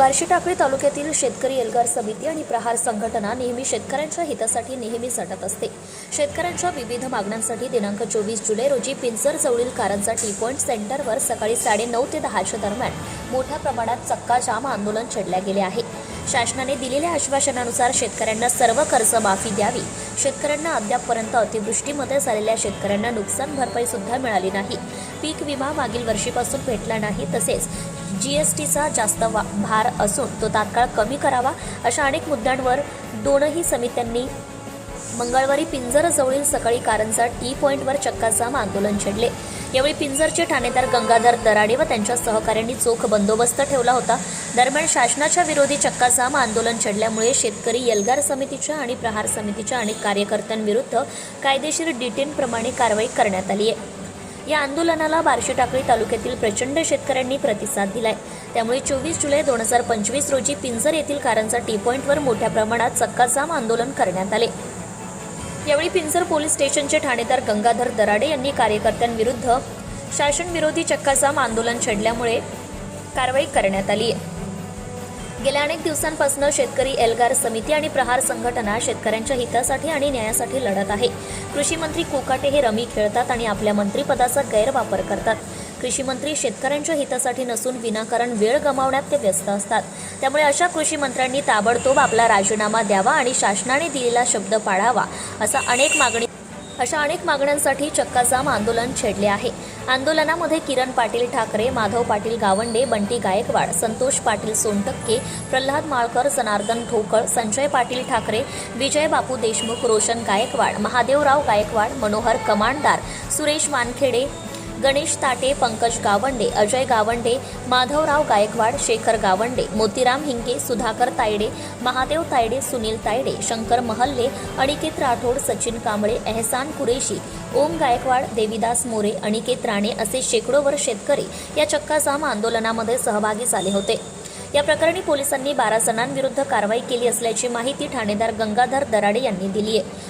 बार्शीटाकळी तालुक्यातील शेतकरी एल्गार समिती आणि प्रहार संघटना नेहमी शेतकऱ्यांच्या हितासाठी नेहमी झटत असते. शेतकऱ्यांच्या विविध मागण्यांसाठी दिनांक चोवीस जुलै रोजी पिंजर जवळील कारंजा टी पॉईंट सेंटरवर सकाळी साडेनऊ ते दहाच्या दरम्यान मोठ्या प्रमाणात चक्काजाम आंदोलन छेडल्या गेले आहे. शासनाने दिलेल्या आश्वासनानुसार शेतकऱ्यांना सर्व कर्ज माफी द्यावी. शेतकऱ्यांना अद्यापपर्यंत अतिवृष्टीमध्ये झालेल्या शेतकऱ्यांना नुकसान भरपाई सुद्धा मिळाली नाही. पीक विमा मागील वर्षीपासून भेटला नाही तसेच जी एस टीचा जास्त वा- भार असून तो तात्काळ कमी करावा अशा अनेक मुद्द्यांवर दोनही समित्यांनी मंगळवारी पिंजरजवळील सकाळी कारंजा टी पॉईंटवर चक्काजाम आंदोलन छेडले. यावेळी पिंजरचे ठाणेदार गंगाधर दराडे व त्यांच्या सहकाऱ्यांनी चोख बंदोबस्त ठेवला होता. दरम्यान शासनाच्या विरोधी चक्काजाम आंदोलन छेडल्यामुळे शेतकरी एल्गार समितीच्या आणि प्रहार समितीच्या अनेक कार्यकर्त्यांविरुद्ध कायदेशीर डिटेनप्रमाणे कारवाई करण्यात आली आहे. या आंदोलनाला बार्शी टाकळी तालुक्यातील प्रचंड शेतकऱ्यांनी प्रतिसाद दिलाय. त्यामुळे चोवीस जुलै दोन हजार पंचवीस रोजी पिंजर येथील कारंजा टी पॉईंटवर मोठ्या प्रमाणात चक्काजाम आंदोलन करण्यात आले. यावेळी पिंजर पोलीस स्टेशनचे ठाणेदार गंगाधर दराडे यांनी कार्यकर्त्यांविरुद्ध शासनविरोधी चक्काजाम आंदोलन छेडल्यामुळे कारवाई करण्यात आली. आहे गेल्या अनेक दिवसांपासून शेतकरी एल्गार समिती आणि प्रहार संघटना शेतकऱ्यांच्या हितासाठी आणि न्यायासाठी लढत आहे. कृषी मंत्री कोकाटे हे रमी खेळतात आणि आपल्या मंत्रिपदाचा गैरवापर करतात. कृषी मंत्री शेतकऱ्यांच्या हितासाठी नसून विनाकारण वेळ गमावण्यात ते व्यस्त असतात. त्यामुळे अशा कृषी मंत्र्यांनी ताबडतोब आपला राजीनामा द्यावा आणि शासनाने दिलेला शब्द पाळावा असा अनेक मागणी अशा अनेक मागण्यांसाठी चक्काजाम आंदोलन छेडले आहे. आंदोलनामध्ये किरण पाटील ठाकरे माधव पाटील गावंडे बंटी गायकवाड संतोष पाटील सोनटक्के प्रल्हाद माळकर जनार्दन ठोकळ संजय पाटील ठाकरे विजय बापू देशमुख रोशन गायकवाड महादेवराव गायकवाड मनोहर कमांडदार सुरेश वानखेडे गणेश ताटे पंकज गावंडे अजय गावंडे माधवराव गायकवाड शेखर गावंडे मोतीराम हिंगे सुधाकर तायडे महादेव तायडे सुनील तायडे शंकर महल्ले अनिकेत राठोड सचिन कांबळे एहसान कुरेशी ओम गायकवाड देविदास मोरे अनिकेत राणे असे शेकडोवर शेतकरी या चक्काजाम आंदोलनामध्ये सहभागी झाले होते. या प्रकरणी पोलिसांनी बारा जणांविरुद्ध कारवाई केली असल्याची माहिती ठाणेदार गंगाधर दराडे यांनी दिली आहे